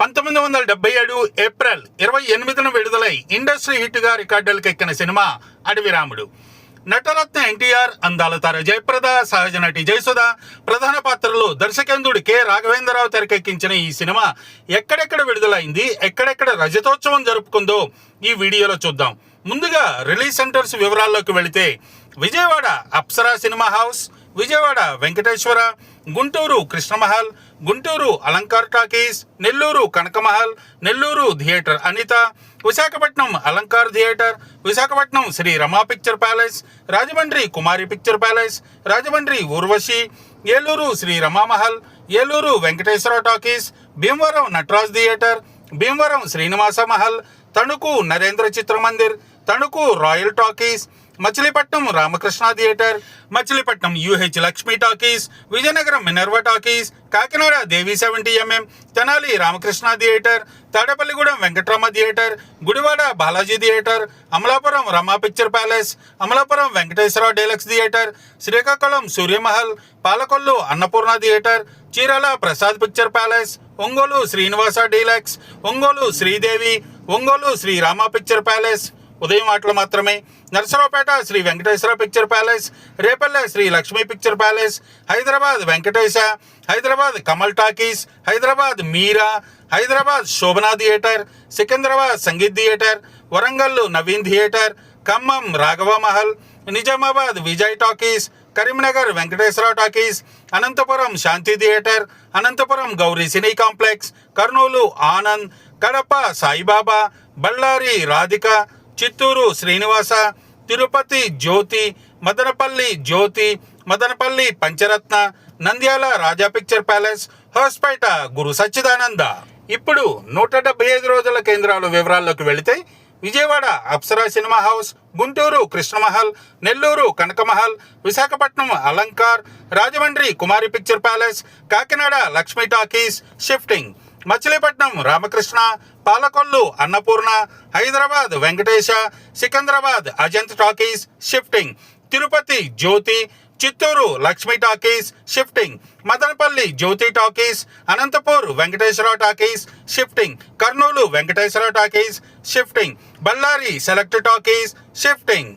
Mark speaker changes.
Speaker 1: పంతొమ్మిది వందల డెబ్బై ఏడు ఏప్రిల్ ఇరవై ఎనిమిదిన విడుదలై ఇండస్ట్రీ హిట్గా రికార్డులకు ఎక్కిన సినిమా అడవిరాముడు నటరత్న ఎన్టీఆర్ అందాల తార జయప్రద సహజ నటి జయసుధ ప్రధాన పాత్రలు దర్శకేంద్రుడు కె. రాఘవేంద్రరావు తెరకెక్కించిన ఈ సినిమా ఎక్కడెక్కడ విడుదలైంది ఎక్కడెక్కడ రజతోత్సవం జరుపుకుందో ఈ వీడియోలో చూద్దాం. ముందుగా రిలీజ్ సెంటర్స్ వివరాల్లోకి వెళితే Vijayawada Apsara cinema house Vijayawada Venkateswara Guntur Krishnamahal Guntur Alankar talkies Nellore Kanakamahal Nellore theatre Anitha Visakhapatnam Alankar theatre Visakhapatnam Sri Rama picture palace Rajahmundry Kumari picture palace Rajahmundry Urvashi Eluru Sri Ramamahal Eluru Venkateswara talkies Bhimavaram Nataraj theatre Bhimavaram Srinivasa Mahal Tanuku Narendra Chitramandir Tanuku royal talkies Machilipatnam Ramakrishna theatre Machilipatnam UH Lakshmi talkies Vizianagaram Minerva talkies Kakinada Devi seventy MM Tenali Ramakrishna theatre Tadepalligudem Venkatrama theatre Gudivada Balaji theatre Amalapuram Rama picture palace Amalapuram Venkateswara deluxe theatre Srikakulam Suryamahal Palakollu Annapurna theatre Chirala Prasad picture palace Ongole Srinivasa deluxe Ongole Sridevi Ongole Srirama picture palace ఉదయం ఆటలు మాత్రమే. Narasaraopet Sri Venkateswara picture palace Repalle Sri Lakshmi picture palace Hyderabad Venkatesa Hyderabad Kamal talkies Hyderabad Meera Hyderabad Shobhana theatre Secunderabad Sangeet theatre Warangal Naveen theatre Khammam Raghava Mahal Nizamabad Vijay talkies Karimnagar Venkateswara talkies Anantapur Shanti theatre Anantapuram Gowri cine complex Kurnool Anand Kadapa Saibaba Ballari Radhika Chittoor Srinivasa Tirupati Jyothi Madanapalle Jyothi Madanapalle Pancharatna Nandyal Raja picture palace Hospet Guru Sachchidananda. ఇప్పుడు నూట డెబ్బై ఐదు రోజుల కేంద్రాల వివరాల్లోకి వెళితే Vijayawada Apsara cinema house Guntur Krishnamahal Nellore Kanakamahal Visakhapatnam Alankar Rajahmundry Kumari picture palace Kakinada Lakshmi talkies shifting. Machilipatnam Ramakrishna Palakollu Annapurna Hyderabad Venkatesa Secunderabad Ajanta talkies shifting. Tirupati Jyothi Chittoor Lakshmi talkies shifting. Madanapalle Jyothi talkies Anantapur Venkateswara talkies shifting. Kurnool Venkateswara talkies shifting. Ballari select talkies shifting.